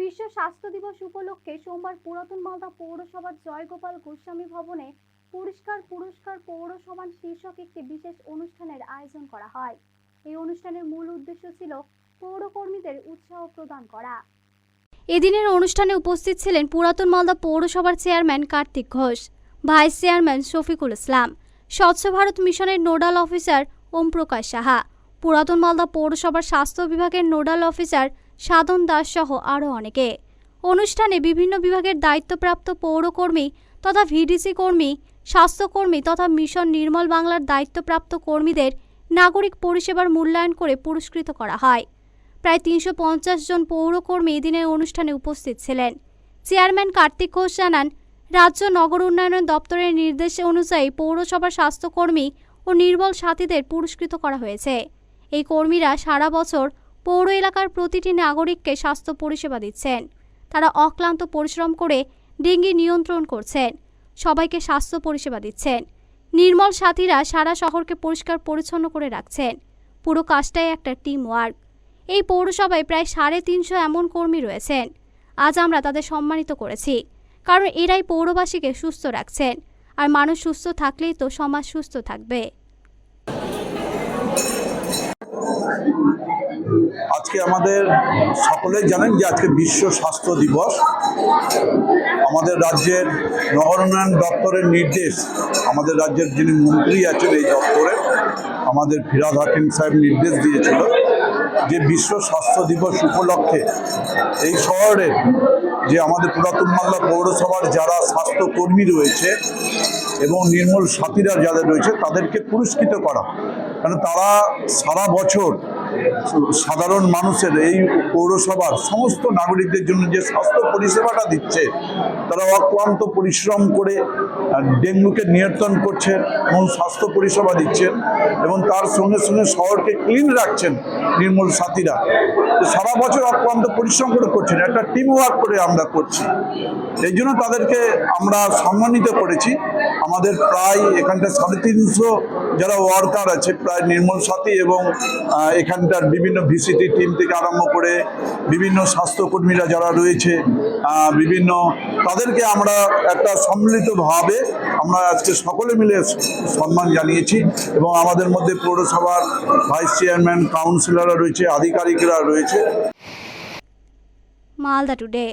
বিশ্ব স্বাস্থ্য দিবস উপলক্ষে সোমবার পুরাতন মালদা পৌরসভার জয়গোপাল গোস্বামী ভবনে পরিষ্কার পুরস্কার পৌরসভার শীর্ষক একটি বিশেষ অনুষ্ঠানের আয়োজন করা হয়। এই অনুষ্ঠানের মূল উদ্দেশ্য ছিল পৌরকর্মীদের উৎসাহ প্রদান করা। এদিনের অনুষ্ঠানে উপস্থিত ছিলেন পুরাতন মালদা পৌরসভার chairman Kartik Ghosh, vice chairman Shafikul Islam, স্বচ্ছ ভারত মিশনের নোডাল অফিসার ওম প্রকাশ সাহা, পুরাতন মালদা পৌরসভার স্বাস্থ্য বিভাগের নোডাল অফিসার সাধন দাস সহ আরও অনেকে। অনুষ্ঠানে বিভিন্ন বিভাগের দায়িত্বপ্রাপ্ত পৌরকর্মী তথা ভিডিসি কর্মী, স্বাস্থ্যকর্মী তথা মিশন নির্মল বাংলার দায়িত্বপ্রাপ্ত কর্মীদের নাগরিক পরিষেবার মূল্যায়ন করে পুরস্কৃত করা হয়। প্রায় তিনশো পঞ্চাশ জন পৌরকর্মী এদিনের অনুষ্ঠানে উপস্থিত ছিলেন। চেয়ারম্যান কার্তিক ঘোষ জানান, রাজ্য নগর উন্নয়ন দপ্তরের নির্দেশ অনুযায়ী পৌরসভার স্বাস্থ্যকর্মী ও নির্বল সাথীদের পুরস্কৃত করা হয়েছে। এই কর্মীরা সারা বছর পৌর এলাকার প্রতিটি নাগরিককে স্বাস্থ্য পরিষেবা দিচ্ছেন। তারা অক্লান্ত পরিশ্রম করে ডেঙ্গি নিয়ন্ত্রণ করছেন। সবাইকে স্বাস্থ্য পরিষেবা দিচ্ছেন। নির্মল সাথীরা সারা শহরকে পরিষ্কার পরিচ্ছন্ন করে রাখছেন। পুরো কাজটাই একটা টিম ওয়ার্ক এই পৌরসভায় প্রায় সাড়ে তিনশো এমন কর্মী রয়েছেন। আজ আমরা তাদের সম্মানিত করেছি। কারণ এরাই পৌরবাসীকে সুস্থ রাখছেন। আর মানুষ সুস্থ থাকলেই তো সমাজ সুস্থ থাকবে। আজকে আমাদের সকলেই জানেন যে আজকে বিশ্ব স্বাস্থ্য দিবস। আমাদের রাজ্যের নগর উন্নয়ন দপ্তরের নির্দেশ, আমাদের রাজ্যের যিনি মন্ত্রী আছেন এই দপ্তরে, আমাদের ফিরাদ হাকিম সাহেব নির্দেশ দিয়েছিল যে বিশ্ব স্বাস্থ্য দিবস উপলক্ষে এই শহরের যে আমাদের পুরাতন বাংলা পৌরসভার যারা স্বাস্থ্যকর্মী রয়েছে এবং নির্মল সাথীরা যাদের রয়েছে তাদেরকে পুরস্কৃত করা। কারণ তারা সারা বছর সাধারণ মানুষের এই পৌরসভার সমস্ত নাগরিকদের জন্য যে স্বাস্থ্য পরিষেবাটা দিচ্ছে তারা অক্লান্ত পরিশ্রম করে ডেঙ্গুকে নিয়ন্ত্রণ করছেন এবং স্বাস্থ্য পরিষেবা দিচ্ছেন এবং তার সঙ্গে সঙ্গে শহরকে ক্লিন রাখছেন নির্মল সাথীরা। সারা বছর অক্লান্ত পরিশ্রম করে করছেন একটা টিম ওয়ার্ক করে আমরা করছি। এই জন্য তাদেরকে আমরা সম্মানিত করেছি। আমাদের প্রায় এখানটা সাড়ে তিনশো যারা ওয়ার্কার আছে প্রায় নির্মল সাথী এবং আহ, এখানটার বিভিন্ন ভিসিটি টিম থেকে আরম্ভ করে বিভিন্ন স্বাস্থ্যকর্মীরা যারা রয়েছে বিভিন্ন, তাদেরকে আমরা একটা সম্মিলিতভাবে আমরা আজকে সকলে মিলে সম্মান জানিয়েছি এবং আমাদের মধ্যে পৌরসভার ভাইস চেয়ারম্যান, কাউন্সিলররা রয়েছে, আধিকারিকরা রয়েছে। মালদা টুডে।